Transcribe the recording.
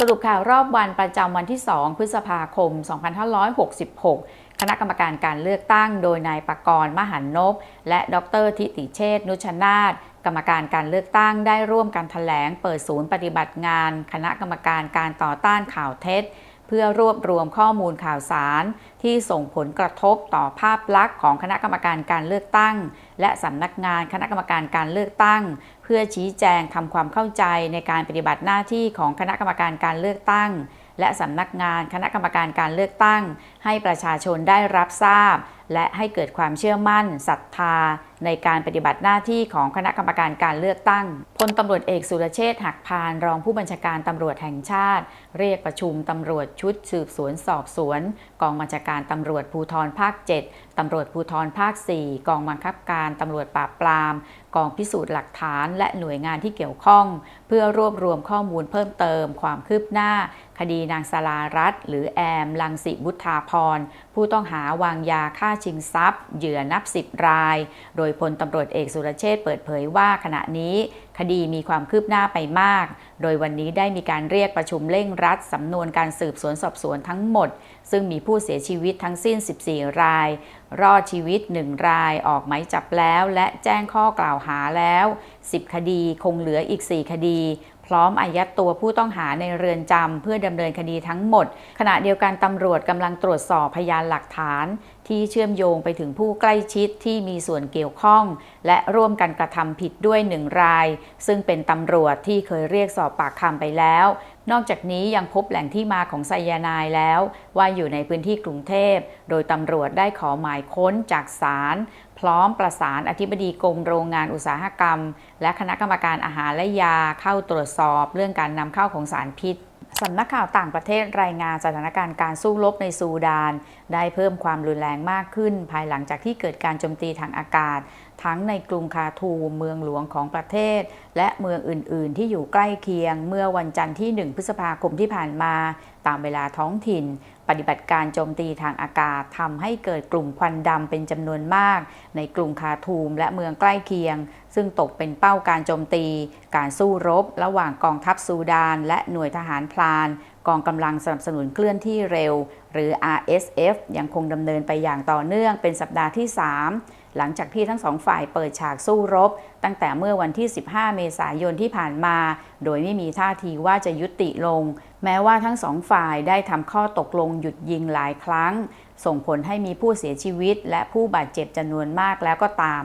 สรุปข่าวรอบวันประจำวันที่ 2 พฤษภาคม 2566 คณะกรรมการการเลือกตั้งโดยนายปกรณ์มหันนบ และดรทิติเชษนุชนาธกรรมการการเลือกตั้งได้ร่วมกันแถลงเปิดศูนย์ปฏิบัติงาน คณะกรรมการการต่อต้านข่าวเท็จ เพื่อรวบรวมข้อมูลข่าวสารที่ส่งผลกระทบต่อภาพลักษณ์ของคณะกรรมการการเลือกตั้ง และสำนักงานคณะกรรมการการเลือกตั้ง เพื่อชี้แจงทำความเข้าใจในการปฏิบัติหน้าที่ของคณะกรรมการการเลือกตั้ง และสำนักงานคณะกรรมการการเลือกตั้ง ให้ประชาชนได้รับทราบ และให้เกิดความเชื่อมั่นศรัทธา ในการปฏิบัติหน้าที่ของคณะกรรมการการเลือกตั้งพลตำรวจเอกสุรเชษฐ์หักพานรองผู้บัญชาการตำรวจแห่งชาติ เรียกประชุมตำรวจชุดสืบสวนสอบสวน กองบัญชาการตำรวจภูธรภาค 7ตำรวจภูธรภาค 4 กองบังคับการตำรวจปราบปราม กองพิสูจน์หลักฐานและหน่วยงานที่เกี่ยวข้อง เพื่อรวบรวมข้อมูลเพิ่มเติม ความคืบหน้า คดีนางสลารัตหรือแอม ลังสิบุทธาพรผู้ต้องหาวางยาฆ่าชิงทรัพย์ เหยื่อนับสิบราย โดยพลตำรวจเอกสุรเชษเปิดเผยว่าขณะนี้คดีมีความคืบหน้าไปมาก โดยวันนี้ได้มีการเรียกประชุมเร่งรัดสำนวนการสืบสวนสอบสวนทั้งหมด ซึ่งมีผู้เสียชีวิตทั้งสิ้น 14 ราย รอดชีวิต 1 ราย ออกหมายจับแล้ว และแจ้งข้อกล่าวหาแล้ว 10 คดี คงเหลืออีก 4 คดี พร้อมอายัดตัวผู้ต้องหาในเรือนจำเพื่อดำเนินคดีทั้งหมด ขณะเดียวกันตำรวจกำลังตรวจสอบพยานหลักฐาน ที่เชื่อมโยงไปถึงผู้ใกล้ชิดที่มีส่วนเกี่ยวข้อง และร่วมกันกระทำผิดด้วยหนึ่งราย ซึ่งเป็นตำรวจที่เคยเรียกสอบปากคำไปแล้ว นอกจากนี้ยังพบแหล่งที่มาของไซยาไนายแล้ว ว่าอยู่ในพื้นที่กรุงเทพ โดยตำรวจได้ขอหมายค้นจากศาลพร้อมประสานอธิบดีกรมโรงงานอุตสาหกรรม และคณะกรรมการอาหารและยาเข้าตรวจสอบเรื่องการนำเข้าของสารพิษสำนักข่าวต่างประเทศรายงานสถานการณ์การสู้รบในซูดาน ได้เพิ่มความรุนแรงมากขึ้น ภายหลังจากที่เกิดการโจมตีทางอากาศทั้งในกรุงคาทูมเมืองหลวงของประเทศ และเมืองอื่น ๆ ที่อยู่ใกล้เคียง เมื่อวันจันทร์ที่ 1 พฤษภาคมที่ผ่านมา ตามเวลาท้องถิ่น ปฏิบัติการโจมตีทางอากาศทำให้เกิดกลุ่มควันดำเป็นจำนวนมาก ในกรุงคาทูมและเมืองใกล้เคียง ซึ่งตกเป็นเป้าการโจมตี การสู้รบ ระหว่างกองทัพซูดาน และหน่วยทหารพลาน กองกำลังสนับสนุนเคลื่อนที่เร็ว หรือ RSF ยังคงดำเนินไปอย่างต่อเนื่องเป็นสัปดาห์ที่ 3 หลังจากที่ทั้งสองฝ่ายเปิดฉากสู้รบ ตั้งแต่เมื่อวันที่ 15 เมษายนที่ผ่านมา โดยไม่มีท่าทีว่าจะยุติลง แม้ว่าทั้งสองฝ่ายได้ทำข้อตกลงหยุดยิงหลายครั้ง ส่งผลให้มีผู้เสียชีวิต และผู้บาดเจ็บจำนวนมากแล้วก็ตาม